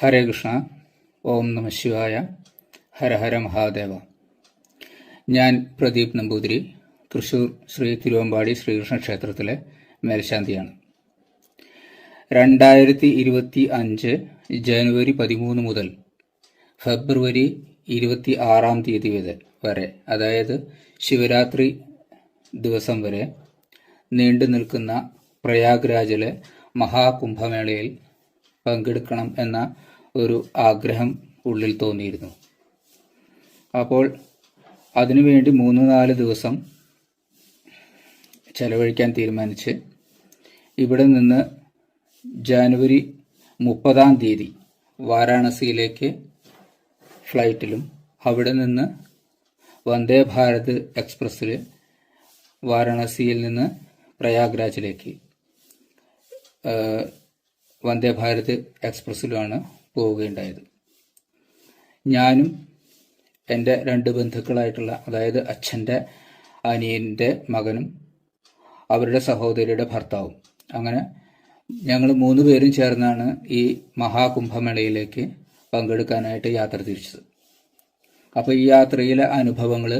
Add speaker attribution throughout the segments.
Speaker 1: ഹരേ കൃഷ്ണ ഓം നമ ശിവായ ഹര ഹര മഹാദേവ. ഞാൻ പ്രദീപ് നമ്പൂതിരി തൃശൂർ ശ്രീ തിരുവമ്പാടി ശ്രീകൃഷ്ണ ക്ഷേത്രത്തിലെ മേൽശാന്തിയാണ്. രണ്ടായിരത്തി ഇരുപത്തി അഞ്ച് ജനുവരി പതിമൂന്ന് മുതൽ ഫെബ്രുവരി ഇരുപത്തി ആറാം തീയതി വരെ അതായത് ശിവരാത്രി ദിവസം വരെ നീണ്ടു നിൽക്കുന്ന പ്രയാഗ്രാജിലെ മഹാകുംഭമേളയിൽ പങ്കെടുക്കണം എന്ന ഒരു ആഗ്രഹം ഉള്ളിൽ തോന്നിയിരുന്നു. അപ്പോൾ അതിനുവേണ്ടി മൂന്ന് നാല് ദിവസം ചെലവഴിക്കാൻ തീരുമാനിച്ച് ഇവിടെ നിന്ന് ജാനുവരി മുപ്പതാം തീയതി വാരാണസിയിലേക്ക് ഫ്ലൈറ്റിലും അവിടെ നിന്ന് വന്ദേ ഭാരത് എക്സ്പ്രസ്സിൽ വാരാണസിയിൽ നിന്ന് പ്രയാഗ്രാജിലേക്ക് വന്ദേ ഭാരത് എക്സ്പ്രസ്സിലുമാണ് പോവുകയുണ്ടായത്. ഞാനും എന്റെ രണ്ട് ബന്ധുക്കളായിട്ടുള്ള അതായത് അച്ഛന്റെ അനിയന്റെ മകനും അവരുടെ സഹോദരിയുടെ ഭർത്താവും. അങ്ങനെ ഞങ്ങൾ മൂന്ന് പേരും ചേർന്നാണ് ഈ മഹാകുംഭമേളയിലേക്ക് പങ്കെടുക്കാനായിട്ട് യാത്ര തിരിച്ചത്. അപ്പോൾ ഈ യാത്രയിലെ അനുഭവങ്ങൾ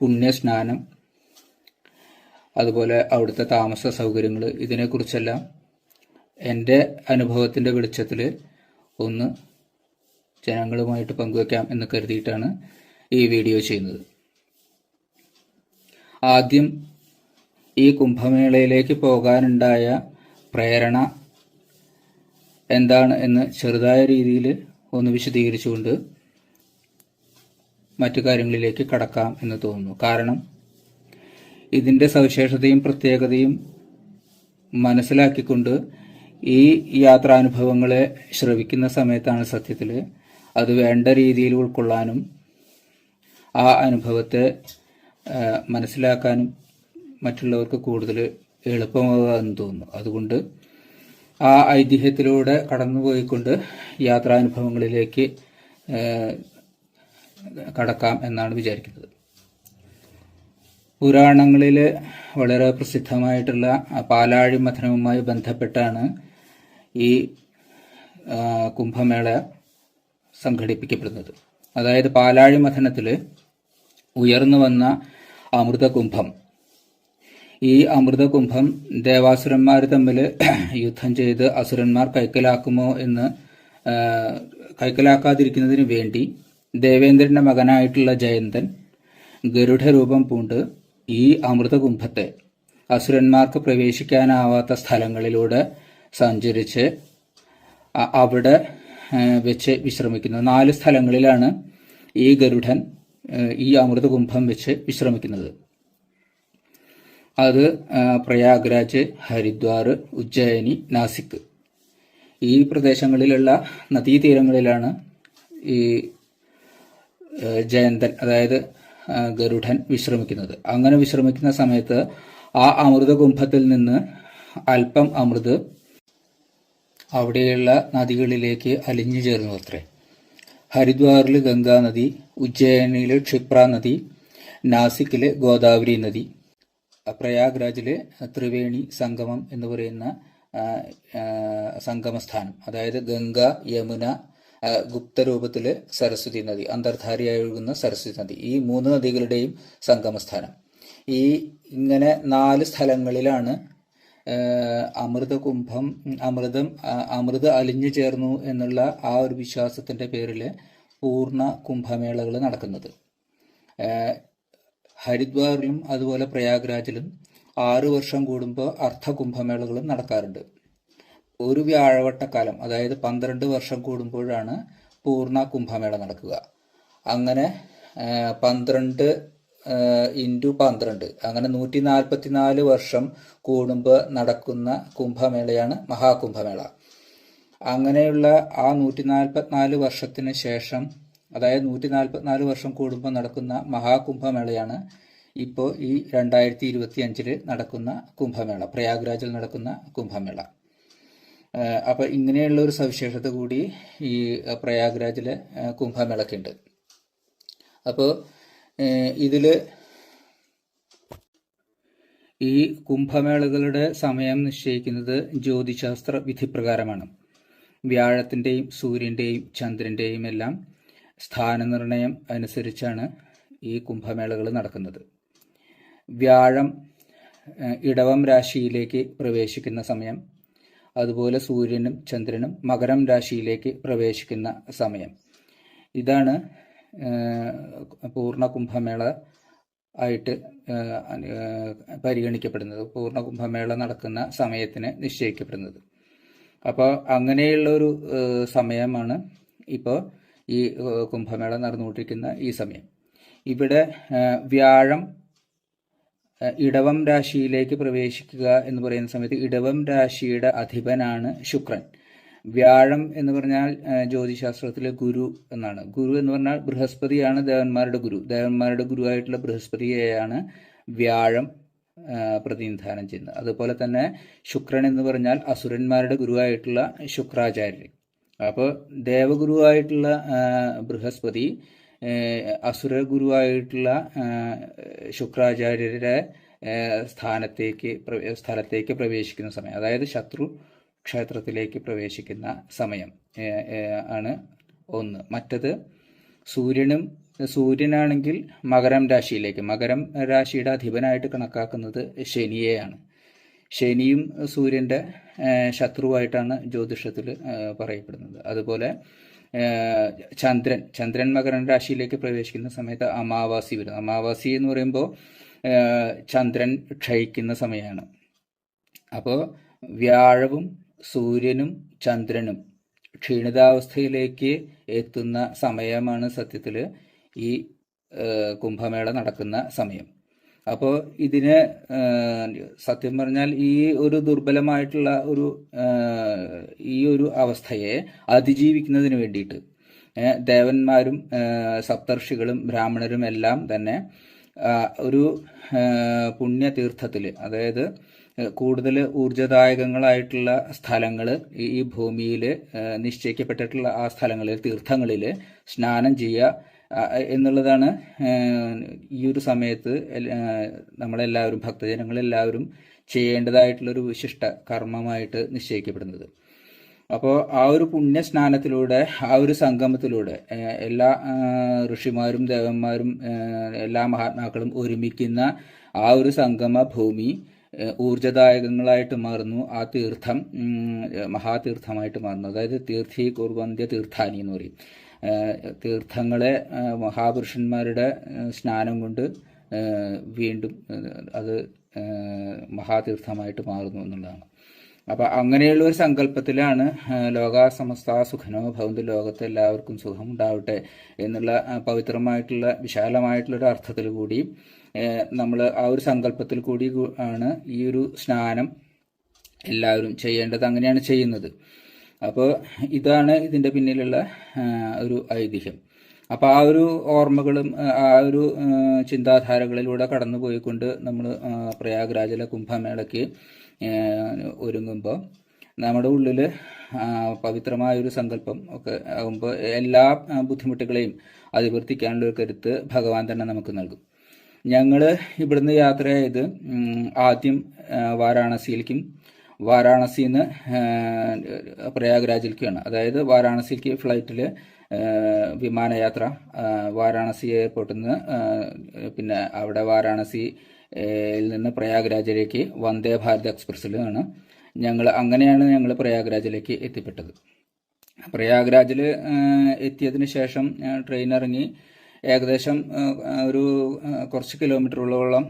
Speaker 1: പുണ്യസ്നാനം അതുപോലെ അവിടുത്തെ താമസ സൗകര്യങ്ങൾ ഇതിനെക്കുറിച്ചെല്ലാം എന്റെ അനുഭവത്തിന്റെ വെളിച്ചത്തിൽ ഒന്ന് ജനങ്ങളുമായിട്ട് പങ്കുവെക്കാം എന്ന് കരുതിയിട്ടാണ് ഈ വീഡിയോ ചെയ്യുന്നത്. ആദ്യം ഈ കുംഭമേളയിലേക്ക് പോകാനുണ്ടായ പ്രേരണ എന്താണ് എന്ന് ചെറുതായ രീതിയിൽ ഒന്ന് വിശദീകരിച്ചുകൊണ്ട് മറ്റു കാര്യങ്ങളിലേക്ക് കടക്കാം എന്ന് തോന്നുന്നു. കാരണം ഇതിന്റെ സവിശേഷതയും പ്രത്യേകതയും മനസ്സിലാക്കിക്കൊണ്ട് ഈ യാത്രാനുഭവങ്ങളെ ശ്രവിക്കുന്ന സമയത്താണ് സത്യത്തിൽ അത് വേണ്ട രീതിയിൽ ഉൾക്കൊള്ളാനും ആ അനുഭവത്തെ മനസ്സിലാക്കാനും മറ്റുള്ളവർക്ക് കൂടുതൽ എളുപ്പമാകാമെന്ന് തോന്നുന്നു. അതുകൊണ്ട് ആ ഐതിഹ്യത്തിലൂടെ കടന്നുപോയിക്കൊണ്ട് യാത്രാനുഭവങ്ങളിലേക്ക് കടക്കാം എന്നാണ് വിചാരിക്കുന്നത്. പുരാണങ്ങളിൽ വളരെ പ്രസിദ്ധമായിട്ടുള്ള പാലാഴി മഥനവുമായി ബന്ധപ്പെട്ടാണ് ഈ കുംഭമേള സംഘടിപ്പിക്കപ്പെടുന്നത്. അതായത് പാലാഴി മഥനത്തിൽ ഉയർന്നു വന്ന അമൃതകുംഭം. ഈ അമൃതകുംഭം ദേവാസുരന്മാർ തമ്മിൽ യുദ്ധം ചെയ്ത് അസുരന്മാർ കൈക്കലാക്കുമോ എന്ന് കൈക്കലാക്കാതിരിക്കുന്നതിന് വേണ്ടി ദേവേന്ദ്രന്റെ മകനായിട്ടുള്ള ജയന്തൻ ഗരുഡരൂപം പൂണ്ട് ഈ അമൃതകുംഭത്തെ അസുരന്മാർക്ക് പ്രവേശിക്കാനാവാത്ത സ്ഥലങ്ങളിലൂടെ സഞ്ചരിച്ച് അവിടെ വെച്ച് വിശ്രമിക്കുന്നത് നാല് സ്ഥലങ്ങളിലാണ് ഈ ഗരുഡൻ ഈ അമൃത കുംഭം വെച്ച് വിശ്രമിക്കുന്നത്. അത് പ്രയാഗ്രാജ് ഹരിദ്വാർ ഉജ്ജയിനി നാസിക്. ഈ പ്രദേശങ്ങളിലുള്ള നദീതീരങ്ങളിലാണ് ഈ ജയന്തൻ അതായത് ഗരുഡൻ വിശ്രമിക്കുന്നത്. അങ്ങനെ വിശ്രമിക്കുന്ന സമയത്ത് ആ അമൃത കുംഭത്തിൽ നിന്ന് അല്പം അമൃത് അവിടെയുള്ള നദികളിലേക്ക് അലിഞ്ഞു ചേർന്നു അത്രേ ഹരിദ്വാറിൽ ഗംഗാ നദി ഉജ്ജയിനിയിൽ ക്ഷിപ്ര നദി നാസിക്കിലെ ഗോദാവരി നദി പ്രയാഗ്രാജിലെ ത്രിവേണി സംഗമം എന്ന് പറയുന്ന സംഗമസ്ഥാനം. അതായത് ഗംഗ യമുന ഗുപ്ത ഗുപ്തരൂപത്തിലെ സരസ്വതി നദി അന്തർധാരയായി ഒഴുകുന്ന സരസ്വതി നദി ഈ മൂന്ന് നദികളുടെയും സംഗമസ്ഥാനം. ഈ ഇങ്ങനെ നാല് സ്ഥലങ്ങളിലാണ് അമൃതകുംഭം അമൃതം അമൃത് അലിഞ്ഞു ചേർന്നു എന്നുള്ള ആ ഒരു വിശ്വാസത്തിന്റെ പേരിൽ പൂർണ കുംഭമേളകൾ നടക്കുന്നത്. ഹരിദ്വാറിലും അതുപോലെ പ്രയാഗ്രാജിലും ആറു വർഷം കൂടുമ്പോൾ അർദ്ധ കുംഭമേളകളും നടക്കാറുണ്ട്. ഒരു വ്യാഴവട്ടക്കാലം അതായത് പന്ത്രണ്ട് വർഷം കൂടുമ്പോഴാണ് പൂർണ കുംഭമേള നടക്കുക. അങ്ങനെ പന്ത്രണ്ട് ഇന്റു പന്ത്രണ്ട്. അങ്ങനെ നൂറ്റി നാൽപ്പത്തി നാല് വർഷം കൂടുമ്പോൾ നടക്കുന്ന കുംഭമേളയാണ് മഹാകുംഭമേള. അങ്ങനെയുള്ള ആ നൂറ്റി നാൽപ്പത്തിനാല് വർഷത്തിന് ശേഷം അതായത് നൂറ്റി നാൽപ്പത്തിനാല് വർഷം കൂടുമ്പോൾ നടക്കുന്ന മഹാകുംഭമേളയാണ് ഇപ്പോൾ ഈ രണ്ടായിരത്തി ഇരുപത്തി അഞ്ചിൽ നടക്കുന്ന കുംഭമേള പ്രയാഗ്രാജിൽ നടക്കുന്ന കുംഭമേള. അപ്പം ഇങ്ങനെയുള്ള ഒരു സവിശേഷത കൂടി ഈ പ്രയാഗ്രാജിലെ കുംഭമേളക്കുണ്ട്. അപ്പോൾ ഇതിൽ ഈ കുംഭമേളകളുടെ സമയം നിശ്ചയിക്കുന്നത് ജ്യോതിശാസ്ത്ര വിധിപ്രകാരമാണ്. വ്യാഴത്തിന്റെയും സൂര്യന്റെയും ചന്ദ്രന്റെയും എല്ലാം സ്ഥാനനിർണയം അനുസരിച്ചാണ് ഈ കുംഭമേളകൾ നടക്കുന്നത്. വ്യാഴം ഇടവം രാശിയിലേക്ക് പ്രവേശിക്കുന്ന സമയം അതുപോലെ സൂര്യനും ചന്ദ്രനും മകരം രാശിയിലേക്ക് പ്രവേശിക്കുന്ന സമയം. ഇതാണ് പൂർണ കുംഭമേള ആയിട്ട് പരിഗണിക്കപ്പെടുന്നത്. പൂർണ കുംഭമേള നടക്കുന്ന സമയത്തിന് നിശ്ചയിക്കപ്പെടുന്നത്. അപ്പോൾ അങ്ങനെയുള്ള ഒരു സമയമാണ് ഇപ്പോൾ ഈ കുംഭമേള നടന്നുകൊണ്ടിരിക്കുന്ന ഈ സമയം. ഇവിടെ വ്യാഴം ഇടവം രാശിയിലേക്ക് പ്രവേശിക്കുക എന്ന് പറയുന്ന സമയത്ത് ഇടവം രാശിയുടെ അധിപനാണ് ശുക്രൻ. വ്യാഴം എന്ന് പറഞ്ഞാൽ ജ്യോതിശാസ്ത്രത്തിലെ ഗുരു എന്നാണ്. ഗുരു എന്ന് പറഞ്ഞാൽ ബൃഹസ്പതിയാണ് ദേവന്മാരുടെ ഗുരു. ദേവന്മാരുടെ ഗുരുവായിട്ടുള്ള ബൃഹസ്പതിയെയാണ് വ്യാഴം പ്രതിനിധാനം ചെയ്യുന്നത്. അതുപോലെ തന്നെ ശുക്രൻ എന്ന് പറഞ്ഞാൽ അസുരന്മാരുടെ ഗുരുവായിട്ടുള്ള ശുക്രാചാര്യൻ അപ്പോൾ ദേവഗുരുവായിട്ടുള്ള ബൃഹസ്പതി അസുര ഗുരുവായിട്ടുള്ള ശുക്രാചാര്യരുടെ സ്ഥാനത്തേക്ക് സ്ഥലത്തേക്ക് പ്രവേശിക്കുന്ന സമയം. അതായത് ശത്രു ക്ഷേത്രത്തിലേക്ക് പ്രവേശിക്കുന്ന സമയം ആണ് ഒന്ന്. മറ്റത് സൂര്യനും സൂര്യനാണെങ്കിൽ മകരം രാശിയിലേക്ക്. മകരം രാശിയുടെ അധിപനായിട്ട് കണക്കാക്കുന്നത് ശനിയെയാണ്. ശനിയും സൂര്യന്റെ ശത്രുവായിട്ടാണ് ജ്യോതിഷത്തിൽ പറയപ്പെടുന്നത്. അതുപോലെ ചന്ദ്രൻ. ചന്ദ്രൻ മകരൻ രാശിയിലേക്ക് പ്രവേശിക്കുന്ന സമയത്ത് അമാവാസി വരുന്നു അമാവാസി എന്ന് പറയുമ്പോൾ ചന്ദ്രൻ ക്ഷയിക്കുന്ന സമയമാണ്. അപ്പോൾ വ്യാഴവും സൂര്യനും ചന്ദ്രനും ക്ഷീണിതാവസ്ഥയിലേക്ക് എത്തുന്ന സമയമാണ് സത്യത്തിൽ ഈ കുംഭമേള നടക്കുന്ന സമയം. അപ്പോൾ ഇതിന് സത്യം പറഞ്ഞാൽ ഈ ഒരു ദുർബലമായിട്ടുള്ള ഒരു ഈ ഒരു അവസ്ഥയെ അതിജീവിക്കുന്നതിന് വേണ്ടിയിട്ട് ദേവന്മാരും സപ്തർഷികളും ബ്രാഹ്മണരും എല്ലാം തന്നെ ഒരു പുണ്യതീർത്ഥത്തിൽ അതായത് കൂടുതൽ ഊർജദായകങ്ങളായിട്ടുള്ള സ്ഥലങ്ങൾ ഈ ഭൂമിയിൽ നിശ്ചയിക്കപ്പെട്ടിട്ടുള്ള ആ സ്ഥലങ്ങളിൽ തീർത്ഥങ്ങളിൽ സ്നാനം ചെയ്യുക എന്നുള്ളതാണ് ഈ ഒരു സമയത്ത് നമ്മളെല്ലാവരും ഭക്തജനങ്ങളെല്ലാവരും ചെയ്യേണ്ടതായിട്ടുള്ളൊരു വിശിഷ്ട കർമ്മമായിട്ട് നിശ്ചയിക്കപ്പെടുന്നത്. അപ്പോൾ ആ ഒരു പുണ്യ സ്നാനത്തിലൂടെ ആ ഒരു സംഗമത്തിലൂടെ എല്ലാ ഋഷിമാരും ദേവന്മാരും എല്ലാ മഹാത്മാക്കളും ഒരുമിക്കുന്ന ആ ഒരു സംഗമ ഭൂമി ഊർജദായകങ്ങളായിട്ട് മാറുന്നു. ആ തീർത്ഥം മഹാതീർത്ഥമായിട്ട് മാറുന്നു. അതായത് തീർത്ഥി കുർവന്ധ്യ തീർത്ഥാനി എന്ന് പറയും. തീർത്ഥങ്ങളെ മഹാപുരുഷന്മാരുടെ സ്നാനം കൊണ്ട് വീണ്ടും അത് മഹാതീർത്ഥമായിട്ട് മാറുന്നു എന്നുള്ളതാണ്. അപ്പോൾ അങ്ങനെയുള്ള ഒരു സങ്കല്പത്തിലാണ് ലോക സമസ്ത സുഖനോ ഭവന്തി ലോകത്തെ എല്ലാവർക്കും സുഖം ഉണ്ടാവട്ടെ എന്നുള്ള പവിത്രമായിട്ടുള്ള വിശാലമായിട്ടുള്ള ഒരു അർത്ഥത്തിൽ കൂടി നമ്മൾ ആ ഒരു സങ്കല്പത്തിൽ കൂടി ആണ് ഈ ഒരു സ്നാനം എല്ലാവരും ചെയ്യേണ്ടത് അങ്ങനെയാണ് ചെയ്യുന്നത്. അപ്പോൾ ഇതാണ് ഇതിന്റെ പിന്നിലുള്ള ഒരു ഐതിഹ്യം. അപ്പോൾ ആ ഒരു ഓർമ്മകളും ആ, ഒരു ചിന്താധാരകളിലൂടെ കടന്നു പോയിക്കൊണ്ട് നമ്മൾ പ്രയാഗ്രാജിലെ കുംഭമേളയ്ക്ക് ഒരുങ്ങുമ്പോൾ നമ്മുടെ ഉള്ളിൽ പവിത്രമായ ഒരു സങ്കല്പം ഒക്കെ ആകുമ്പോൾ എല്ലാ ബുദ്ധിമുട്ടുകളെയും അതിവർത്തിക്കാനുള്ള ഒരു കരുത്ത് ഭഗവാൻ തന്നെ നമുക്ക് നൽകും. ഞങ്ങൾ ഇവിടുന്ന് യാത്ര ചെയ്ത് ആദ്യം വാരാണസിയിലേക്കും വാരാണസിയിൽ നിന്ന് പ്രയാഗ്രാജിലേക്കാണ്. അതായത് വാരാണസിക്ക് ഫ്ലൈറ്റിൽ വിമാനയാത്ര വാരാണസി എയർപോർട്ടിൽ നിന്ന് പിന്നെ അവിടെ വാരാണസിയിൽ നിന്ന് പ്രയാഗ്രാജിലേക്ക് വന്ദേ ഭാരത് എക്സ്പ്രസ്സിലാണ് ഞങ്ങൾ അങ്ങനെയാണ് ഞങ്ങൾ പ്രയാഗ്രാജിലേക്ക് എത്തിപ്പെട്ടത്. പ്രയാഗ്രാജിൽ എത്തിയതിന് ശേഷം ട്രെയിൻ ഇറങ്ങി ഏകദേശം ഒരു കുറച്ച് കിലോമീറ്റർ ഉള്ളോളം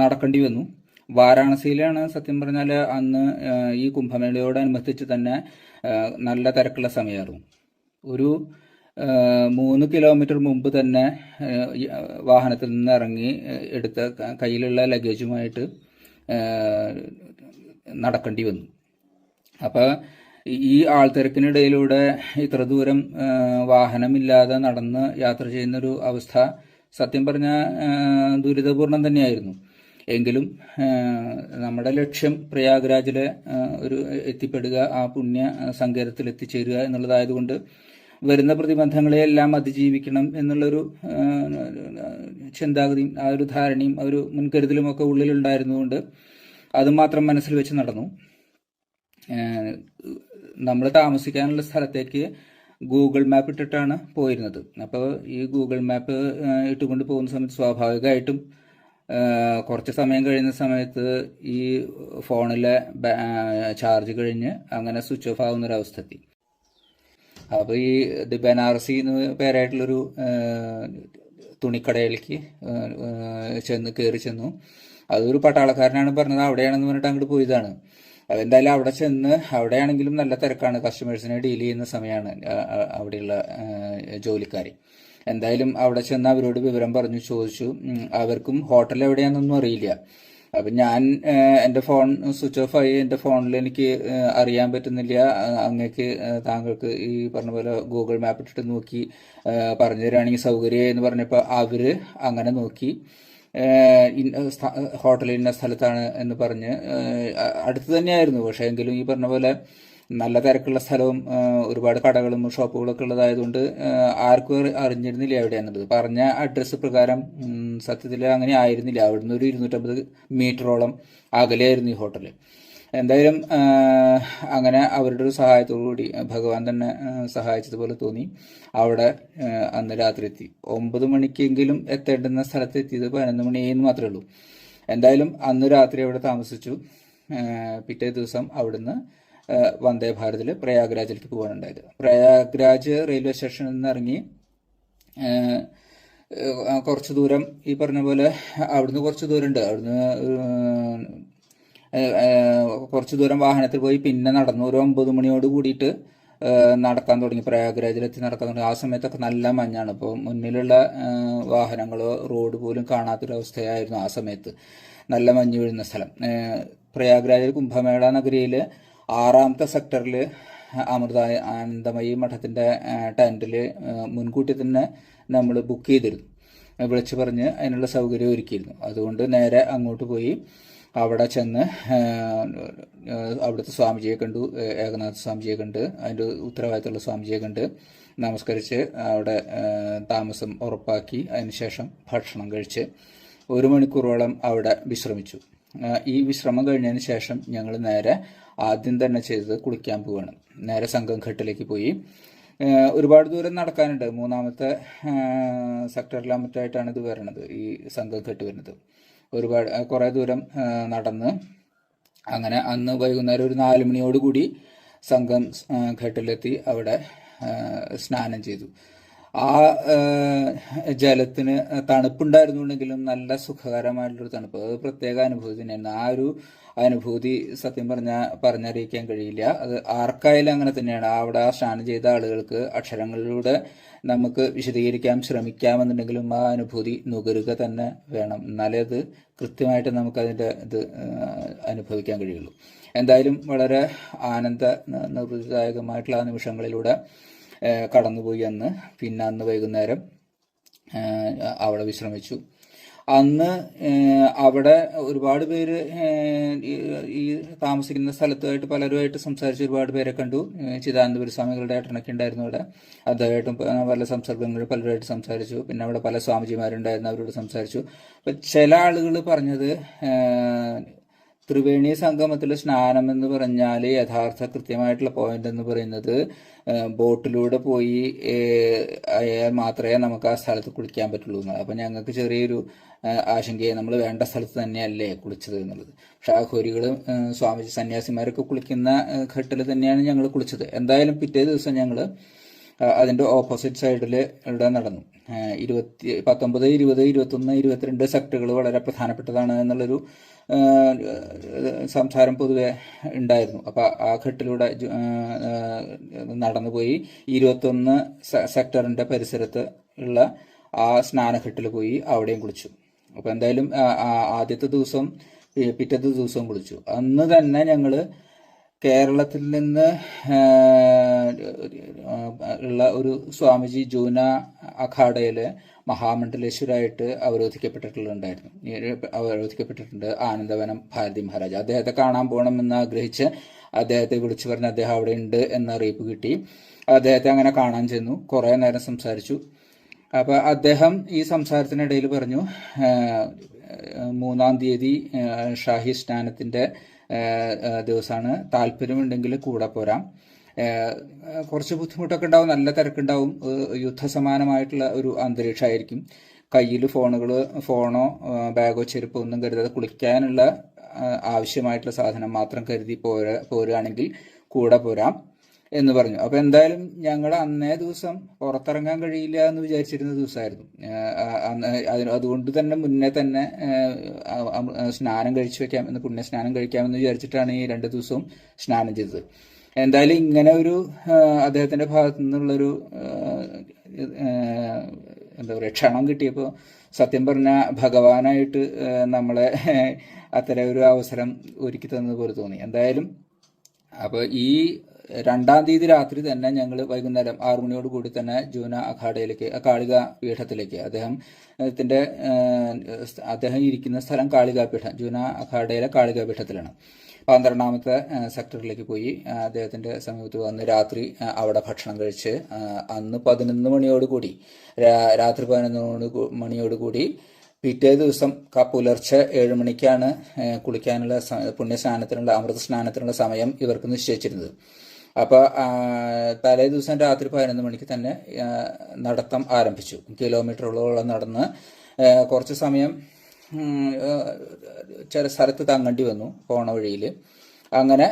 Speaker 1: നടക്കേണ്ടി വന്നു. വാരാണസിയിലാണ് സത്യം പറഞ്ഞാൽ അന്ന് ഈ കുംഭമേളയോടനുബന്ധിച്ച് തന്നെ നല്ല തിരക്കുള്ള സമയമായിരുന്നു ഒരു മൂന്ന് കിലോമീറ്റർ മുമ്പ് തന്നെ വാഹനത്തിൽ നിന്ന് ഇറങ്ങി എടുത്ത കയ്യിലുള്ള ലഗേജുമായിട്ട് നടക്കേണ്ടി വന്നു. അപ്പോൾ ഈ ആൾത്തിരക്കിനിടയിലൂടെ ഇത്ര ദൂരം വാഹനമില്ലാതെ നടന്ന് യാത്ര ചെയ്യുന്നൊരു അവസ്ഥ സത്യം പറഞ്ഞാൽ ദുരിതപൂർണം തന്നെയായിരുന്നു. എങ്കിലും നമ്മുടെ ലക്ഷ്യം പ്രയാഗ്രാജിലെ ഒരു എത്തിപ്പെടുക ആ പുണ്യ സങ്കേതത്തിൽ എത്തിച്ചേരുക എന്നുള്ളതായതുകൊണ്ട് വരുന്ന പ്രതിബന്ധങ്ങളെയെല്ലാം അതിജീവിക്കണം എന്നുള്ളൊരു ചിന്താഗതിയും ആ ഒരു ധാരണയും ആ ഒരു മുൻകരുതലും ഒക്കെ ഉള്ളിലുണ്ടായിരുന്നുകൊണ്ട് അതുമാത്രം മനസ്സിൽ വെച്ച് നടന്നു. നമ്മൾ താമസിക്കാനുള്ള സ്ഥലത്തേക്ക് ഗൂഗിൾ മാപ്പ് ഇട്ടിട്ടാണ് പോയിരുന്നത്. അപ്പോൾ ഈ ഗൂഗിൾ മാപ്പ് ഇട്ടുകൊണ്ട് പോകുന്ന സമയത്ത് സ്വാഭാവികമായിട്ടും കുറച്ച് സമയം കഴിയുന്ന സമയത്ത് ഈ ഫോണിലെ ചാർജ് കഴിഞ്ഞ് അങ്ങനെ സ്വിച്ച് ഓഫ് ആവുന്ന ഒരു അവസ്ഥ എത്തി. അപ്പോൾ ഈ ഇത് ബനാറസി എന്ന് പേരായിട്ടുള്ളൊരു തുണിക്കടയിലേക്ക് ചെന്ന് കയറി ചെന്നു. അതൊരു പട്ടാളക്കാരനാണ് പറഞ്ഞത്. അവിടെയാണെന്ന് പറഞ്ഞിട്ട് അങ്ങോട്ട് പോയതാണ്. എന്തായാലും അവിടെ ചെന്ന് അവിടെയാണെങ്കിലും നല്ല തിരക്കാണ്. കസ്റ്റമേഴ്സിനെ ഡീൽ ചെയ്യുന്ന സമയമാണ് അവിടെയുള്ള ജോലിക്കാർ എന്തായാലും അവിടെ ചെന്ന് അവരോട് വിവരം പറഞ്ഞു ചോദിച്ചു. അവർക്കും ഹോട്ടൽ എവിടെയാണെന്നൊന്നും അറിയില്ല. അപ്പം ഞാൻ എന്റെ ഫോൺ സ്വിച്ച് ഓഫ് ആയി. എന്റെ ഫോണിൽ എനിക്ക് അറിയാൻ പറ്റുന്നില്ല. അങ്ങേക്ക് താങ്കൾക്ക് ഈ പറഞ്ഞ പോലെ ഗൂഗിൾ മാപ്പ് ഇട്ടിട്ട് നോക്കി പറഞ്ഞു തരികയാണെങ്കിൽ സൗകര്യം എന്ന് പറഞ്ഞപ്പോൾ അവർ അങ്ങനെ നോക്കി. ഹോട്ടൽ ഇന്ന സ്ഥലത്താണ് എന്ന് പറഞ്ഞ് അടുത്ത് തന്നെയായിരുന്നു. പക്ഷേ എങ്കിലും ഈ പറഞ്ഞ പോലെ നല്ല തിരക്കുള്ള സ്ഥലവും ഒരുപാട് കടകളും ഷോപ്പുകളൊക്കെ ഉള്ളതായതുകൊണ്ട് ആർക്കും അറി- അറിഞ്ഞിരുന്നില്ല എവിടെയാണെന്നുള്ളത് പറഞ്ഞ അഡ്രസ്സ് പ്രകാരം സത്യത്തിൽ അങ്ങനെ ആയിരുന്നില്ല. അവിടുന്ന് ഒരു ഇരുന്നൂറ്റമ്പത് മീറ്ററോളം അകലെയായിരുന്നു ഈ ഹോട്ടൽ എന്തായാലും അങ്ങനെ അവരുടെ ഒരു സഹായത്തോടു കൂടി ഭഗവാൻ തന്നെ സഹായിച്ചതുപോലെ തോന്നി. അവിടെ അന്ന് രാത്രി എത്തി ഒമ്പത് മണിക്കെങ്കിലും എത്തേണ്ടുന്ന സ്ഥലത്ത് എത്തിയത് പതിനൊന്ന് മണിയെന്ന് മാത്രമേ ഉള്ളൂ. എന്തായാലും അന്ന് രാത്രി അവിടെ താമസിച്ചു. പിറ്റേ ദിവസം അവിടുന്ന് വന്ദേ ഭാരതിൽ പ്രയാഗ്രാജിലേക്ക് പോകാനുണ്ടായത്. പ്രയാഗ്രാജ് റെയിൽവേ സ്റ്റേഷനിൽ നിന്ന് ഇറങ്ങി കുറച്ച് ദൂരം ഈ പറഞ്ഞ പോലെ അവിടുന്ന് കുറച്ച് ദൂരമുണ്ട്. അവിടുന്ന് കുറച്ച് ദൂരം വാഹനത്തിൽ പോയി പിന്നെ നടന്നു. ഒരു ഒമ്പത് മണിയോട് കൂടിയിട്ട് നടക്കാൻ തുടങ്ങി. പ്രയാഗ്രാജിലെത്തി നടക്കാൻ തുടങ്ങി. ആ സമയത്തൊക്കെ നല്ല മഞ്ഞാണ്. ഇപ്പോൾ മുന്നിലുള്ള വാഹനങ്ങളോ റോഡ് പോലും കാണാത്തൊരവസ്ഥയായിരുന്നു ആ സമയത്ത്. നല്ല മഞ്ഞ് വീഴുന്ന സ്ഥലം. പ്രയാഗ്രാജിൽ കുംഭമേള നഗരിയിൽ ആറാമത്തെ സെക്ടറിൽ അമൃത ആനന്ദമയി മഠത്തിന്റെ ടെന്റിൽ മുൻകൂട്ടി തന്നെ നമ്മൾ ബുക്ക് ചെയ്തിരുന്നു. വിളിച്ചു പറഞ്ഞ് അതിനുള്ള സൗകര്യം ഒരുക്കിയിരുന്നു. അതുകൊണ്ട് നേരെ അങ്ങോട്ട് പോയി അവിടെ ചെന്ന് അവിടുത്തെ സ്വാമിജിയെ കണ്ടു. ഏകനാഥ സ്വാമിജിയെ കണ്ട് അതിന്റെ ഉത്തരവാദിത്തമുള്ള സ്വാമിജിയെ കണ്ട് നമസ്കരിച്ച് അവിടെ താമസം ഉറപ്പാക്കി. അതിനുശേഷം ഭക്ഷണം കഴിച്ച് ഒരു മണിക്കൂറോളം അവിടെ വിശ്രമിച്ചു. ഈ വിശ്രമം കഴിഞ്ഞതിന് ശേഷം ഞങ്ങൾ നേരെ ആദ്യം തന്നെ ചെയ്തത് കുളിക്കാൻ പോവുകയാണ് നേരെ സംഘം ഘട്ടിലേക്ക് പോയി ഒരുപാട് ദൂരം നടക്കാനുണ്ട്. മൂന്നാമത്തെ സെക്ടറിലാമറ്റായിട്ടാണ് സെക്ടറിലാ മറ്റായിട്ടാണ് ഇത് വരുന്നത് ഈ സംഘം ഘട്ട് വരുന്നത്. ഒരുപാട് കുറെ ദൂരം നടന്ന് അങ്ങനെ അന്ന് വൈകുന്നേരം ഒരു നാല് മണിയോട് കൂടി സംഘം ഘട്ടിലെത്തി അവിടെ സ്നാനം ചെയ്തു. ആ ജലത്തിന് തണുപ്പുണ്ടായിരുന്നുണ്ടെങ്കിലും നല്ല സുഖകരമായിട്ടുള്ളൊരു തണുപ്പ്. അത് പ്രത്യേക തന്നെയാണ് ആ ഒരു അനുഭൂതി സത്യം പറഞ്ഞാൽ പറഞ്ഞറിയിക്കാൻ കഴിയില്ല. അത് ആർക്കായാലും അങ്ങനെ തന്നെയാണ്. അവിടെ സ്നാനം ചെയ്ത ആളുകൾക്ക് അക്ഷരങ്ങളിലൂടെ നമുക്ക് വിശദീകരിക്കാൻ ശ്രമിക്കാമെന്നുണ്ടെങ്കിലും ആ അനുഭൂതി നുകരുക തന്നെ വേണം. എന്നാലേ അത് കൃത്യമായിട്ട് നമുക്കതിന്റെ ഇത് ഏഹ്, അനുഭവിക്കാൻ കഴിയുള്ളൂ. എന്തായാലും വളരെ ആനന്ദ നിർവൃതിദായകമായിട്ടുള്ള ആ നിമിഷങ്ങളിലൂടെ കടന്നുപോയി അന്ന്. പിന്നെ അന്ന് വൈകുന്നേരം അവിടെ വിശ്രമിച്ചു. അന്ന് അവിടെ ഒരുപാട് പേര് ഈ- താമസിക്കുന്ന സ്ഥലത്തുമായിട്ട് പലരുമായിട്ട് സംസാരിച്ച് ഒരുപാട് പേരെ കണ്ടു. ചിദാനന്ദപുര സ്വാമികളുടെ ഏട്ടനൊക്കെ ഉണ്ടായിരുന്നു അവിടെ. അദ്ദേഹമായിട്ടും പല സംസർഗങ്ങൾ പലരുമായിട്ട് സംസാരിച്ചു. പിന്നെ അവിടെ പല സ്വാമിജിമാരുണ്ടായിരുന്നു അവരോട് സംസാരിച്ചു. അപ്പം ചില ആളുകൾ പറഞ്ഞത് ത്രിവേണി സംഗമത്തിൽ സ്നാനം എന്ന് പറഞ്ഞാൽ യഥാർത്ഥ കൃത്യമായിട്ടുള്ള പോയിന്റ് എന്ന് പറയുന്നത് ബോട്ടിലൂടെ പോയി മാത്രമേ നമുക്ക് ആ സ്ഥലത്ത് കുളിക്കാൻ പറ്റുള്ളൂ അപ്പം ഞങ്ങൾക്ക് ചെറിയൊരു ആശങ്കയെ നമ്മൾ വേണ്ട സ്ഥലത്ത് തന്നെയല്ലേ കുളിച്ചത് എന്നുള്ളത്. പക്ഷെ ആ ഹോരികൾ സ്വാമിജി സന്യാസിമാരൊക്കെ കുളിക്കുന്ന ഘട്ടത്തിൽ തന്നെയാണ് ഞങ്ങൾ കുളിച്ചത്. എന്തായാലും പിറ്റേ ദിവസം ഞങ്ങൾ അതിന്റെ ഓപ്പോസിറ്റ് സൈഡിൽ ഇവിടെ നടന്നു. ഇരുപത്തി പത്തൊമ്പത് ഇരുപത് ഇരുപത്തൊന്ന് ഇരുപത്തിരണ്ട് സെക്ടറുകൾ വളരെ പ്രധാനപ്പെട്ടതാണ് എന്നുള്ളൊരു സംസാരം പൊതുവെ ഉണ്ടായിരുന്നു. അപ്പോൾ ആ ഘട്ടിലൂടെ നടന്നുപോയി ഇരുപത്തൊന്ന് സെക്ടറിന്റെ പരിസരത്ത് ഉള്ള ആ സ്നാനഘട്ടിൽ പോയി അവിടെയും കുളിച്ചു. അപ്പോൾ എന്തായാലും ആദ്യത്തെ ദിവസം പിറ്റത്തെ ദിവസവും കുളിച്ചു. അന്ന് തന്നെ ഞങ്ങൾ കേരളത്തിൽ നിന്ന് ഉള്ള ഒരു സ്വാമിജി ജൂന അഖാഡയിലെ മഹാമണ്ഡലേശ്വരായിട്ട് അവരോധിക്കപ്പെട്ടിട്ടുണ്ടായിരുന്നു അവരോധിക്കപ്പെട്ടിട്ടുണ്ട് ആനന്ദവനം ഭാരതി മഹാരാജ്. അദ്ദേഹത്തെ കാണാൻ പോകണമെന്ന് ആഗ്രഹിച്ച് അദ്ദേഹത്തെ വിളിച്ചു പറഞ്ഞ് അദ്ദേഹം അവിടെ ഉണ്ട് എന്ന അറിയിപ്പ് കിട്ടി. അദ്ദേഹത്തെ അങ്ങനെ കാണാൻ ചെന്നു. കുറേ നേരം സംസാരിച്ചു. അപ്പോൾ അദ്ദേഹം ഈ സംസാരത്തിനിടയിൽ പറഞ്ഞു മൂന്നാം തീയതി ഷാഹി ഏഹ്, ദിവസമാണ്. താല്പര്യമുണ്ടെങ്കിൽ കൂടെ പോരാം. കുറച്ച് ബുദ്ധിമുട്ടൊക്കെ ഉണ്ടാവും നല്ല തിരക്കുണ്ടാവും. യുദ്ധ യുദ്ധസമാനമായിട്ടുള്ള ഒരു അന്തരീക്ഷമായിരിക്കും. കയ്യിൽ ഫോണുകൾ ഫോണോ ബാഗോ ചെരുപ്പോ ഒന്നും കരുതാതെ കുളിക്കാനുള്ള ആവശ്യമായിട്ടുള്ള സാധനം മാത്രം കരുതി പോര പോരുകയാണെങ്കിൽ കൂടെ പോരാം എന്ന് പറഞ്ഞു. അപ്പൊ എന്തായാലും ഞങ്ങൾ അന്നേ ദിവസം പുറത്തിറങ്ങാൻ കഴിയില്ല എന്ന് വിചാരിച്ചിരുന്ന ദിവസമായിരുന്നു. അതുകൊണ്ട് തന്നെ മുന്നേ തന്നെ സ്നാനം കഴിച്ചു വെക്കാം എന്ന് പുണ്യ സ്നാനം കഴിക്കാമെന്ന് വിചാരിച്ചിട്ടാണ് ഈ രണ്ട് ദിവസവും സ്നാനം ചെയ്തത്. എന്തായാലും ഇങ്ങനെ ഒരു അദ്ദേഹത്തിന്റെ ഭാഗത്തു നിന്നുള്ളൊരു എന്താ പറയുക ക്ഷണം കിട്ടിയപ്പോൾ സത്യം പറഞ്ഞ ഭഗവാനായിട്ട് നമ്മളെ അത്തരം ഒരു അവസരം ഒരുക്കി തന്നത് പോലെ തോന്നി. എന്തായാലും അപ്പോൾ ഈ രണ്ടാം തീയതി രാത്രി തന്നെ ഞങ്ങൾ വൈകുന്നേരം ആറു മണിയോട് കൂടി തന്നെ ജൂന അഖാഡയിലേക്ക് കാളിക പീഠത്തിലേക്ക് അദ്ദേഹം അദ്ദേഹം ഇരിക്കുന്ന സ്ഥലം കാളികാപീഠം ജൂന അഖാഡയിലെ കാളിക പീഠത്തിലാണ്. പന്ത്രണ്ടാമത്തെ സെക്ടറിലേക്ക് പോയി. അദ്ദേഹത്തിന്റെ സമീപത്ത് വന്ന് രാത്രി അവിടെ ഭക്ഷണം കഴിച്ച് അന്ന് പതിനൊന്ന് മണിയോടുകൂടി കൂടി രാത്രി പതിനൊന്ന് മണി മണിയോടുകൂടി പിറ്റേ ദിവസം പുലർച്ചെ ഏഴ് മണിക്കാണ് കുളിക്കാനുള്ള പുണ്യസ്നാനത്തിനുള്ള അമൃത സ്നാനത്തിനുള്ള സമയം ഇവർക്ക് നിശ്ചയിച്ചിരുന്നത്. അപ്പൊ ആ, തലേ ദിവസം രാത്രി പതിനൊന്ന് മണിക്ക് തന്നെ നടത്തം ആരംഭിച്ചു. കിലോമീറ്ററുകളോളം നടന്ന് കുറച്ച് സമയം ചില സ്ഥലത്ത് തങ്ങേണ്ടി വന്നു പോണ വഴിയിൽ അങ്ങനെ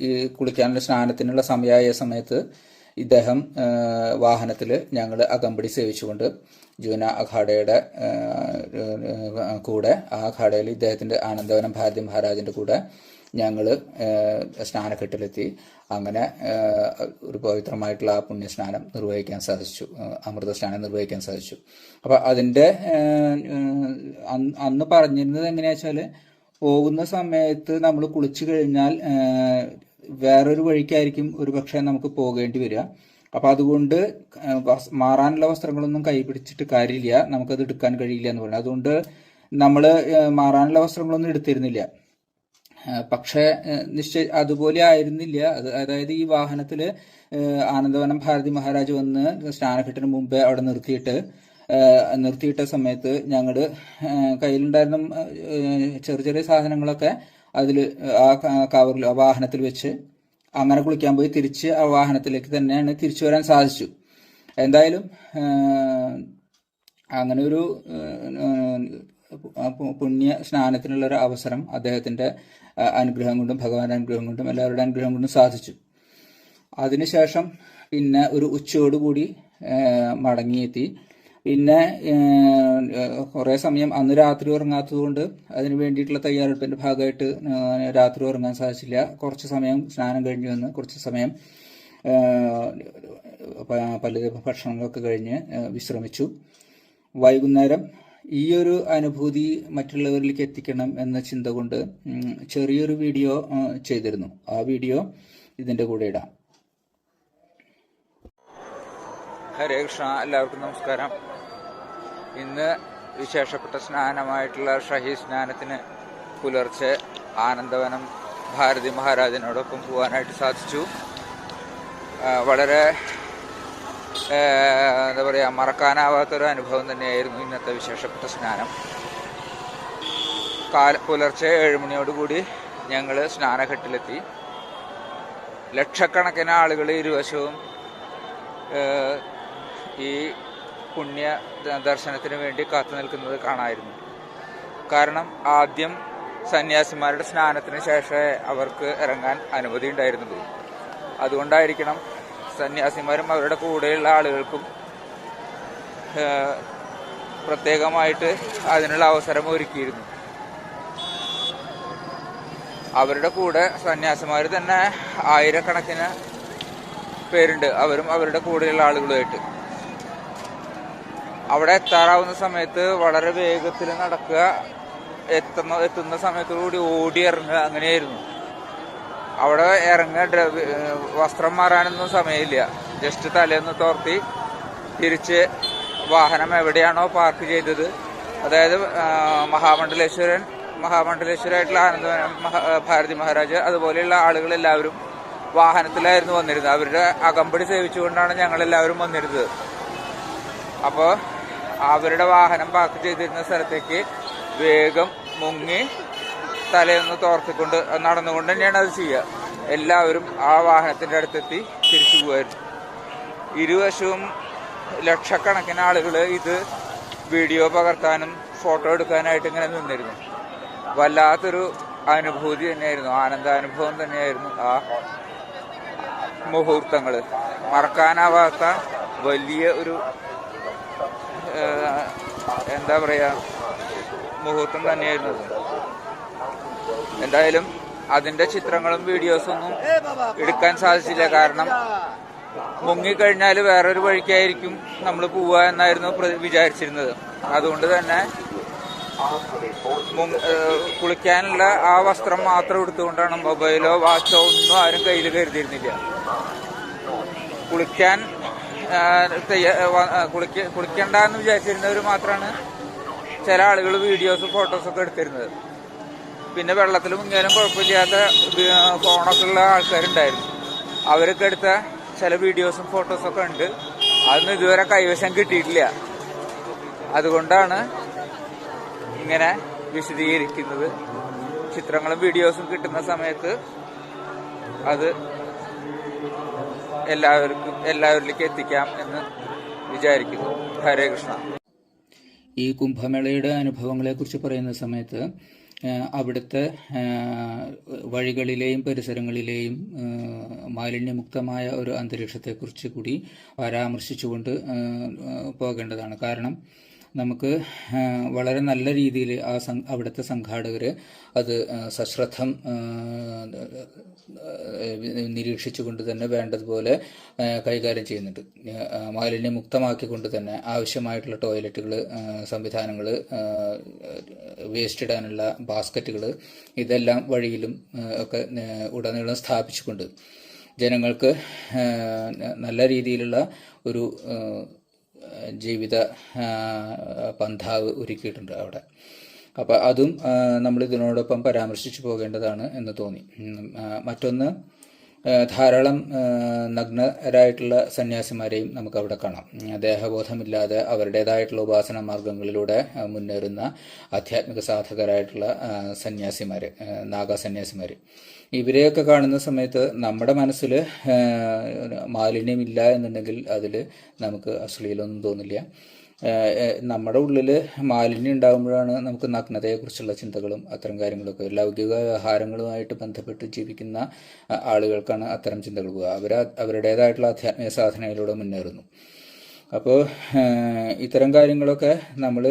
Speaker 1: ഈ കുളിക്കാനുള്ള സ്നാനത്തിനുള്ള സമയമായ സമയത്ത് ഇദ്ദേഹം വാഹനത്തിൽ ഞങ്ങൾ അകമ്പടി സേവിച്ചുകൊണ്ട് ജൂന അഖാഡയുടെ കൂടെ ആ അഖാഡയിൽ ഇദ്ദേഹത്തിന്റെ ആനന്ദവനം ഭാരതി മഹാരാജിന്റെ കൂടെ ഞങ്ങൾ സ്നാനക്കെട്ടിലെത്തി. അങ്ങനെ ഒരു പവിത്രമായിട്ടുള്ള ആ പുണ്യസ്നാനം നിർവഹിക്കാൻ സാധിച്ചു. അമൃത സ്നാനം നിർവഹിക്കാൻ സാധിച്ചു. അപ്പൊ അതിന്റെ അന്ന് പറഞ്ഞിരുന്നത് എങ്ങനെയാ വെച്ചാൽ പോകുന്ന സമയത്ത് നമ്മൾ കുളിച്ചു കഴിഞ്ഞാൽ വേറൊരു വഴിക്കായിരിക്കും ഒരു പക്ഷേ നമുക്ക് പോകേണ്ടി വരിക. അപ്പൊ അതുകൊണ്ട് മാറാനുള്ള വസ്ത്രങ്ങളൊന്നും കൈ പിടിച്ചിട്ട് കാര്യമില്ല. നമുക്കത് എടുക്കാൻ കഴിയില്ല എന്ന് പറഞ്ഞു. അതുകൊണ്ട് നമ്മൾ മാറാനുള്ള വസ്ത്രങ്ങളൊന്നും എടുത്തിരുന്നില്ല. പക്ഷേ നിശ്ചയ അതുപോലെ ആയിരുന്നില്ല. അത് അതായത് ഈ വാഹനത്തിൽ ആനന്ദവനം ഭാരതി മഹാരാജ് വന്ന് സ്നാനഘട്ടിന് മുമ്പേ അവിടെ നിർത്തിയിട്ട് നിർത്തിയിട്ട സമയത്ത് ഞങ്ങൾ കയ്യിലുണ്ടായിരുന്ന ചെറിയ ചെറിയ സാധനങ്ങളൊക്കെ അതിൽ ആ കവറിൽ ആ വാഹനത്തിൽ വെച്ച് അങ്ങനെ കുളിക്കാൻ പോയി തിരിച്ച് ആ വാഹനത്തിലേക്ക് തന്നെയാണ് തിരിച്ചു വരാൻ സാധിച്ചു. എന്തായാലും അങ്ങനെ ഒരു പുണ്യ സ്നാനത്തിനുള്ള ഒരു അവസരം അദ്ദേഹത്തിന്റെ ആ, അനുഗ്രഹം കൊണ്ടും ഭഗവാന്റെ അനുഗ്രഹം കൊണ്ടും എല്ലാവരുടെ അനുഗ്രഹം കൊണ്ടും സാധിച്ചു. അതിനുശേഷം പിന്നെ ഒരു ഉച്ചയോടുകൂടി മടങ്ങിയെത്തി. പിന്നെ കുറേ സമയം അന്ന് രാത്രി ഉറങ്ങാത്തത് കൊണ്ട് അതിന് വേണ്ടിയിട്ടുള്ള തയ്യാറെടുപ്പിന്റെ ഭാഗമായിട്ട് രാത്രി ഉറങ്ങാൻ സാധിച്ചില്ല. കുറച്ച് സമയം സ്നാനം കഴിഞ്ഞ് വന്ന് കുറച്ച് സമയം പല ഭക്ഷണങ്ങളൊക്കെ കഴിഞ്ഞ് വിശ്രമിച്ചു. വൈകുന്നേരം ഈ ഒരു അനുഭൂതി മറ്റുള്ളവരിലേക്ക് എത്തിക്കണം എന്ന ചിന്ത കൊണ്ട് ചെറിയൊരു വീഡിയോ ചെയ്തിരുന്നു. ആ വീഡിയോ ഇതിന്റെ കൂടെ ഇടാം. ഹരേ കൃഷ്ണ. എല്ലാവർക്കും നമസ്കാരം. ഇന്ന് വിശേഷപ്പെട്ട സ്നാനമായിട്ടുള്ള ഷഹി സ്നാനത്തിന് പുലർച്ചെ ആനന്ദവനം ഭാരതി മഹാരാജനോടൊപ്പം പോകാനായിട്ട് സാധിച്ചു. വളരെ എന്താ പറയുക മറക്കാനാവാത്തൊരു അനുഭവം തന്നെയായിരുന്നു ഇന്നത്തെ വിശേഷപ്പെട്ട സ്നാനം. കാല പുലർച്ചെ ഏഴുമണിയോടുകൂടി ഞങ്ങൾ സ്നാനഘട്ടിലെത്തി. ലക്ഷക്കണക്കിന് ആളുകൾ ഇരുവശവും ഈ പുണ്യ ദർശനത്തിന് വേണ്ടി കാത്തു നിൽക്കുന്നത് കാണായിരുന്നു. കാരണം ആദ്യം സന്യാസിമാരുടെ സ്നാനത്തിന് ശേഷമേ അവർക്ക് ഇറങ്ങാൻ അനുമതി ഉണ്ടായിരുന്നുള്ളൂ. അതുകൊണ്ടായിരിക്കണം സന്യാസിമാരും അവരുടെ കൂടെയുള്ള ആളുകൾക്കും പ്രത്യേകമായിട്ട് അതിനുള്ള അവസരം ഒരുക്കിയിരുന്നു. അവരുടെ കൂടെ സന്യാസിമാർ തന്നെ ആയിരക്കണക്കിന് പേരുണ്ട്. അവരും അവരുടെ കൂടെയുള്ള ആളുകളുമായിട്ട്. അവിടെ എത്താറാവുന്ന സമയത്ത് വളരെ വേഗത്തിൽ നടക്കുക എത്തുന്ന എത്തുന്ന സമയത്തോടുകൂടി ഓടി ഇറങ്ങുക അങ്ങനെയായിരുന്നു. അവിടെ ഇറങ്ങുക വസ്ത്രം മാറാനൊന്നും സമയമില്ല. ജസ്റ്റ് തലേന്ന് തോർത്തി തിരിച്ച് വാഹനം എവിടെയാണോ പാർക്ക് ചെയ്തത്. അതായത് മഹാമണ്ഡലേശ്വരൻ മഹാമണ്ഡലേശ്വരായിട്ടുള്ള ആനന്ദ ഭാരതി മഹാരാജ് അതുപോലെയുള്ള ആളുകളെല്ലാവരും വാഹനത്തിലായിരുന്നു വന്നിരുന്നത്. അവരുടെ അകമ്പടി സേവിച്ചുകൊണ്ടാണ് ഞങ്ങളെല്ലാവരും വന്നിരുന്നത്. അപ്പോൾ അവരുടെ വാഹനം പാർക്ക് ചെയ്തിരുന്ന സ്ഥലത്തേക്ക്
Speaker 2: വേഗം മുങ്ങി തലയൊന്ന് തോർത്തിക്കൊണ്ട് നടന്നുകൊണ്ട് തന്നെയാണ് അത് ചെയ്യുക. എല്ലാവരും ആ വാഹനത്തിന്റെ അടുത്തെത്തി തിരിച്ചു പോകുമായിരുന്നു ഇരുവശവും ലക്ഷക്കണക്കിന് ആളുകൾ ഇത് വീഡിയോ പകർത്താനും ഫോട്ടോ എടുക്കാനായിട്ട് ഇങ്ങനെ നിന്നിരുന്നു. വല്ലാത്തൊരു അനുഭൂതി തന്നെയായിരുന്നു. ആനന്ദാനുഭവം തന്നെയായിരുന്നു ആ മുഹൂർത്തങ്ങൾ മറക്കാനാവാത്ത വലിയ ഒരു എന്താ പറയാ മുഹൂർത്തം തന്നെയായിരുന്നു എന്തായാലും അതിന്റെ ചിത്രങ്ങളും വീഡിയോസും ഒന്നും എടുക്കാൻ സാധിച്ചില്ല. കാരണം മുങ്ങിക്കഴിഞ്ഞാൽ വേറൊരു വഴിക്കായിരിക്കും നമ്മൾ പോവുക എന്നായിരുന്നു വിചാരിച്ചിരുന്നത്. അതുകൊണ്ട് തന്നെ കുളിക്കാനുള്ള ആ വസ്ത്രം മാത്രം എടുത്തുകൊണ്ടാണ് മൊബൈലോ വാച്ചോ ഒന്നും ആരും കയ്യിൽ കരുതിയിരുന്നില്ല. കുളിക്കാൻ കുളിക്കണ്ടെന്ന് വിചാരിച്ചിരുന്നവർ മാത്രമാണ് ചില ആളുകൾ വീഡിയോസും ഫോട്ടോസൊക്കെ എടുത്തിരുന്നത്. പിന്നെ വെള്ളത്തിൽ മുങ്ങിയാലും കുഴപ്പമില്ലാത്ത ഫോണൊക്കെ ഉള്ള ആൾക്കാരുണ്ടായിരുന്നു. അവരൊക്കെ എടുത്ത ചില വീഡിയോസും ഫോട്ടോസൊക്കെ ഉണ്ട്. അതൊന്നും ഇതുവരെ കൈവശം കിട്ടിയിട്ടില്ല. അതുകൊണ്ടാണ് ഇങ്ങനെ വിശദീകരിക്കുന്നത്. ചിത്രങ്ങളും വീഡിയോസും കിട്ടുന്ന സമയത്ത് അത് എല്ലാവർക്കും എല്ലാവരിലേക്ക് എത്തിക്കാം എന്ന് വിചാരിക്കുന്നു. ഹരേ കൃഷ്ണ.
Speaker 1: ഈ കുംഭമേളയുടെ അനുഭവങ്ങളെക്കുറിച്ച് പറയുന്ന സമയത്ത് അവിടുത്തെ വഴികളിലെയും പരിസരങ്ങളിലെയും മാലിന്യമുക്തമായ ഒരു അന്തരീക്ഷത്തെക്കുറിച്ച് കൂടി പരാമർശിച്ചുകൊണ്ട് പോകേണ്ടതാണ്. കാരണം നമുക്ക് വളരെ നല്ല രീതിയിൽ ആ അവിടുത്തെ സംഘാടകർ അത് സശ്രദ്ധം നിരീക്ഷിച്ചുകൊണ്ട് തന്നെ വേണ്ടതുപോലെ കൈകാര്യം ചെയ്യുന്നുണ്ട്. മാലിന്യമുക്തമാക്കിക്കൊണ്ട് തന്നെ ആവശ്യമായിട്ടുള്ള ടോയ്ലറ്റുകൾ സംവിധാനങ്ങൾ വേസ്റ്റ് ഇടാനുള്ള ബാസ്ക്കറ്റുകൾ ഇതെല്ലാം വഴിയിലും ഒക്കെ ഉടനീളം സ്ഥാപിച്ചുകൊണ്ട് ജനങ്ങൾക്ക് നല്ല രീതിയിലുള്ള ഒരു ജീവിത പന്ഥാവ് ഒരുക്കിയിട്ടുണ്ട് അവിടെ. അപ്പോൾ അതും നമ്മൾ ഇതിനോടൊപ്പം പരാമർശിച്ചു പോകേണ്ടതാണ് എന്ന് തോന്നി. മറ്റൊന്ന് ധാരാളം നഗ്നരായിട്ടുള്ള സന്യാസിമാരെയും നമുക്ക് അവിടെ കാണാം. ദേഹബോധമില്ലാതെ അവരുടേതായിട്ടുള്ള ഉപാസന മാർഗങ്ങളിലൂടെ മുന്നേറുന്ന ആധ്യാത്മിക സാധകരായിട്ടുള്ള സന്യാസിമാർ നാഗസന്യാസിമാർ ഇവരെയൊക്കെ കാണുന്ന സമയത്ത് നമ്മുടെ മനസ്സിൽ മാലിന്യമില്ല എന്നുണ്ടെങ്കിൽ അതിൽ നമുക്ക് അശ്ലീലമൊന്നും തോന്നില്ല. നമ്മുടെ ഉള്ളിൽ മാലിന്യം ഉണ്ടാകുമ്പോഴാണ് നമുക്ക് നഗ്നതയെക്കുറിച്ചുള്ള ചിന്തകളും അത്തരം കാര്യങ്ങളൊക്കെ. ലൗകിക വ്യവഹാരങ്ങളുമായിട്ട് ബന്ധപ്പെട്ട് ജീവിക്കുന്ന ആളുകൾക്കാണ് അത്തരം ചിന്തകൾ പോവുക. അവർ അവരുടേതായിട്ടുള്ള ആധ്യാത്മിക സാധനയിലൂടെ മുന്നേറുന്നു. അപ്പോൾ ഇത്തരം കാര്യങ്ങളൊക്കെ നമ്മൾ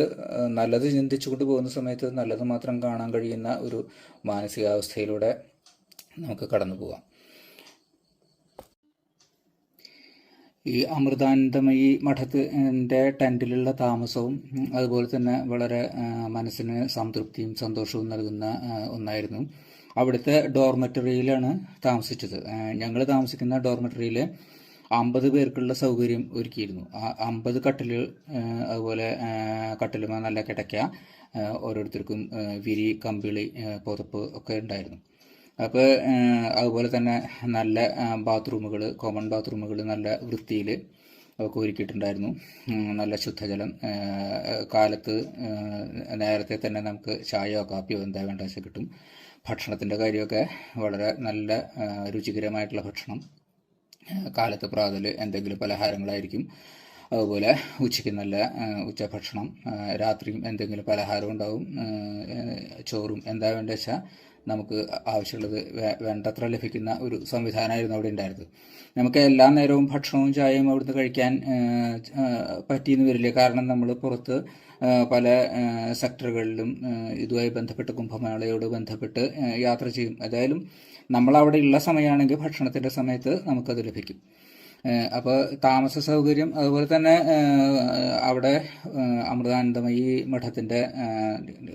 Speaker 1: നല്ലത് ചിന്തിച്ചുകൊണ്ട് പോകുന്ന സമയത്ത് നല്ലത് മാത്രം കാണാൻ കഴിയുന്ന ഒരു മാനസികാവസ്ഥയിലൂടെ നമുക്ക് കടന്നു പോവാം ഈ അമൃതാനന്ദമയി മഠത്തിന്റെ ടെന്റിലുള്ള താമസവും അതുപോലെ തന്നെ വളരെ മനസ്സിന് സംതൃപ്തിയും സന്തോഷവും നൽകുന്ന ഒന്നായിരുന്നു. അവിടുത്തെ ഡോർമെറ്ററിയിലാണ് താമസിച്ചത്. ഞങ്ങൾ താമസിക്കുന്ന ഡോർമെറ്ററിയിൽ അമ്പത് പേർക്കുള്ള സൗകര്യം ഒരുക്കിയിരുന്നു. അമ്പത് കട്ടിൽ അതുപോലെ കട്ടിലുമ നല്ല കിടക്ക ഓരോരുത്തർക്കും വിരി കമ്പിളി പുതപ്പ് ഒക്കെ ഉണ്ടായിരുന്നു. അപ്പോൾ അതുപോലെ തന്നെ നല്ല ബാത്റൂമുകൾ കോമൺ ബാത്റൂമുകൾ നല്ല വൃത്തിയിൽ ഒക്കെ ഒരുക്കിയിട്ടുണ്ടായിരുന്നു. നല്ല ശുദ്ധജലം. കാലത്ത് നേരത്തെ തന്നെ നമുക്ക് ചായയോ കാപ്പിയോ എന്താ വേണ്ട വെച്ചാൽ കിട്ടും. ഭക്ഷണത്തിന്റെ കാര്യമൊക്കെ വളരെ നല്ല രുചികരമായിട്ടുള്ള ഭക്ഷണം. കാലത്ത് പ്രാതൽ എന്തെങ്കിലും പലഹാരങ്ങളായിരിക്കും. അതുപോലെ ഉച്ചയ്ക്ക് നല്ല ഉച്ചഭക്ഷണം. രാത്രിയും എന്തെങ്കിലും പലഹാരം ഉണ്ടാവും. ചോറും എന്താ വേണ്ടത് വെച്ചാൽ നമുക്ക് ആവശ്യമുള്ളത് വേണ്ടത്ര ലഭിക്കുന്ന ഒരു സംവിധാനമായിരുന്നു അവിടെ ഉണ്ടായിരുന്നത്. നമുക്ക് എല്ലാ നേരവും ഭക്ഷണവും ചായയും അവിടുന്ന് കഴിക്കാൻ പറ്റിയെന്ന് വരില്ല. കാരണം നമ്മൾ പുറത്ത് പല സെക്ടറുകളിലും ഇതുമായി ബന്ധപ്പെട്ട് കുംഭമേളയോട് ബന്ധപ്പെട്ട് യാത്ര ചെയ്യും. ഏതായാലും നമ്മളവിടെ ഉള്ള സമയമാണെങ്കിൽ ഭക്ഷണത്തിന്റെ സമയത്ത് നമുക്കത് ലഭിക്കും. അപ്പോൾ താമസ സൗകര്യം അതുപോലെ തന്നെ അവിടെ അമൃതാനന്ദമയി മഠത്തിന്റെ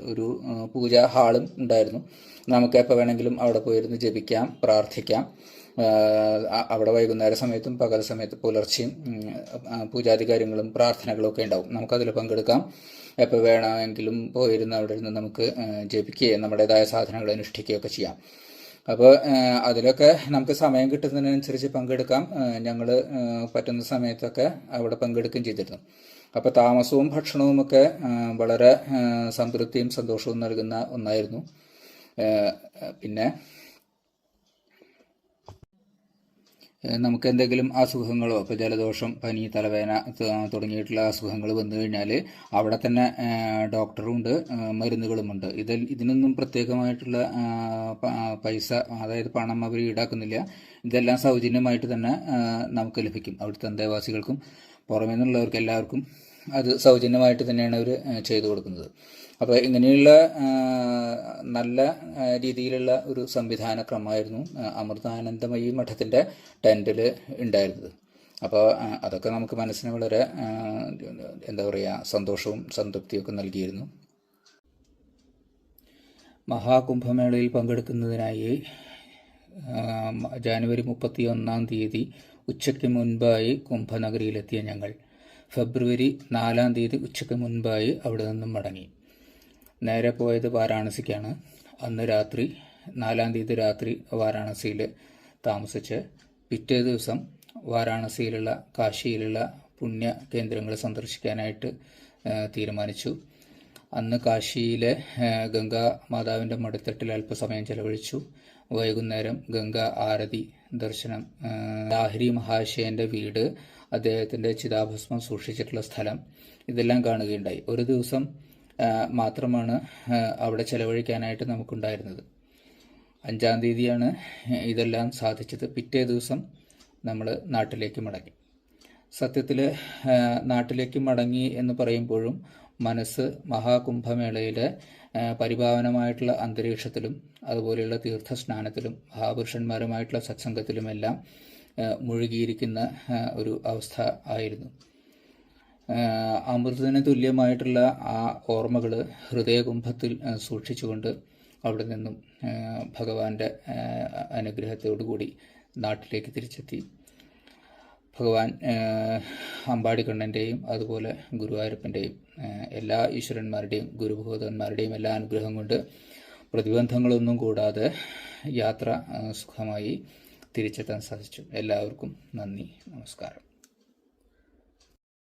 Speaker 1: ഒരു പൂജാ ഹാളും ഉണ്ടായിരുന്നു. നമുക്ക് എപ്പോൾ വേണമെങ്കിലും അവിടെ പോയിരുന്ന് ജപിക്കാം പ്രാർത്ഥിക്കാം. അവിടെ വൈകുന്നേര സമയത്തും പകൽ സമയത്ത് പുലർച്ചെയും പൂജാതി കാര്യങ്ങളും പ്രാർത്ഥനകളും ഒക്കെ ഉണ്ടാവും. നമുക്കതിൽ പങ്കെടുക്കാം. എപ്പോൾ വേണമെങ്കിലും പോയിരുന്ന് അവിടെ ഇരുന്ന് നമുക്ക് ജപിക്കുകയും നമ്മുടേതായ സാധനങ്ങൾ അനുഷ്ഠിക്കുകയൊക്കെ ചെയ്യാം. അപ്പോൾ അതിലൊക്കെ നമുക്ക് സമയം കിട്ടുന്നതിനനുസരിച്ച് പങ്കെടുക്കാം. ഞങ്ങൾ പറ്റുന്ന സമയത്തൊക്കെ അവിടെ പങ്കെടുക്കുകയും ചെയ്തിരുന്നു. അപ്പോൾ താമസവും ഭക്ഷണവും ഒക്കെ വളരെ സംതൃപ്തിയും സന്തോഷവും നൽകുന്ന ഒന്നായിരുന്നു. പിന്നെ നമുക്ക് എന്തെങ്കിലും അസുഖങ്ങളോ ഇപ്പോൾ ജലദോഷം പനി തലവേദന തുടങ്ങിയിട്ടുള്ള അസുഖങ്ങൾ വന്നു കഴിഞ്ഞാൽ അവിടെ തന്നെ ഡോക്ടറുണ്ട് മരുന്നുകളുമുണ്ട്. ഇതിൽ ഇതിനൊന്നും പ്രത്യേകമായിട്ടുള്ള പൈസ അതായത് പണം അവർ ഈടാക്കുന്നില്ല. ഇതെല്ലാം സൗജന്യമായിട്ട് തന്നെ നമുക്ക് ലഭിക്കും. അവിടുത്തെ അന്തേവാസികൾക്കും പുറമേ നിന്നുള്ളവർക്ക് എല്ലാവർക്കും അത് സൗജന്യമായിട്ട് തന്നെയാണ് അവർ ചെയ്തു കൊടുക്കുന്നത്. അപ്പോൾ ഇങ്ങനെയുള്ള നല്ല രീതിയിലുള്ള ഒരു സംവിധാന ക്രമമായിരുന്നു അമൃതാനന്ദമയി മഠത്തിന്റെ ടെന്റിൽ ഉണ്ടായിരുന്നത്. അപ്പോൾ അതൊക്കെ നമുക്ക് മനസ്സിന് വളരെ എന്താ പറയുക സന്തോഷവും സംതൃപ്തിയൊക്കെ നൽകിയിരുന്നു. മഹാകുംഭമേളയിൽ പങ്കെടുക്കുന്നതിനായി ജാനുവരി മുപ്പത്തി ഒന്നാം തീയതി ഉച്ചയ്ക്ക് മുൻപായി കുംഭനഗരിയിലെത്തിയ ഞങ്ങൾ. ഫെബ്രുവരി നാലാം തീയതി ഉച്ചയ്ക്ക് മുൻപായി അവിടെ നിന്നും മടങ്ങി. നേരെ പോയത് വാരാണസിക്കാണ്. അന്ന് രാത്രി നാലാം തീയതി രാത്രി വാരാണസിയിൽ താമസിച്ച് പിറ്റേ ദിവസം വാരാണസിയിലുള്ള കാശിയിലുള്ള പുണ്യ കേന്ദ്രങ്ങൾ സന്ദർശിക്കാനായിട്ട് തീരുമാനിച്ചു. അന്ന് കാശിയിലെ ഗംഗാ മാതാവിന്റെ മടിത്തട്ടിൽ അല്പസമയം ചെലവഴിച്ചു. വൈകുന്നേരം ഗംഗാ ആരതി ദർശനം ലാഹരി മഹാശയന്റെ വീട് അദ്ദേഹത്തിന്റെ ചിതാഭസ്മം സൂക്ഷിച്ചിട്ടുള്ള സ്ഥലം ഇതെല്ലാം കാണുകയുണ്ടായി. ഒരു ദിവസം മാത്രമാണ് അവിടെ ചെലവഴിക്കാനായിട്ട് നമുക്കുണ്ടായിരുന്നത്. അഞ്ചാം തീയതിയാണ് ഇതെല്ലാം സാധിച്ചത്. പിറ്റേ ദിവസം നമ്മൾ നാട്ടിലേക്ക് മടങ്ങി. സത്യത്തിൽ നാട്ടിലേക്ക് മടങ്ങി എന്ന് പറയുമ്പോഴും മനസ്സ് മഹാകുംഭമേളയിലെ പരിഭാവനമായിട്ടുള്ള അന്തരീക്ഷത്തിലും അതുപോലെയുള്ള തീർത്ഥസ്നാനത്തിലും മഹാപുരുഷന്മാരുമായിട്ടുള്ള സത്സംഗത്തിലുമെല്ലാം മുഴുകിയിരിക്കുന്ന ഒരു അവസ്ഥ ആയിരുന്നു. അമൃതത്തിന് തുല്യമായിട്ടുള്ള ആ ഓർമ്മകൾ ഹൃദയകുംഭത്തിൽ സൂക്ഷിച്ചുകൊണ്ട് അവിടെ നിന്നും ഭഗവാന്റെ അനുഗ്രഹത്തോടുകൂടി നാട്ടിലേക്ക് തിരിച്ചെത്തി. ഭഗവാൻ അമ്പാടിക്കണ്ണന്റെയും അതുപോലെ ഗുരുവായൂരപ്പന്റെയും എല്ലാ ഈശ്വരന്മാരുടെയും ഗുരുഭൂതന്മാരുടെയും എല്ലാ അനുഗ്രഹം കൊണ്ട് പ്രതിബന്ധങ്ങളൊന്നും കൂടാതെ യാത്ര സുഖമായി തിരിച്ചെത്താൻ സാധിച്ചു. എല്ലാവർക്കും നന്ദി നമസ്കാരം.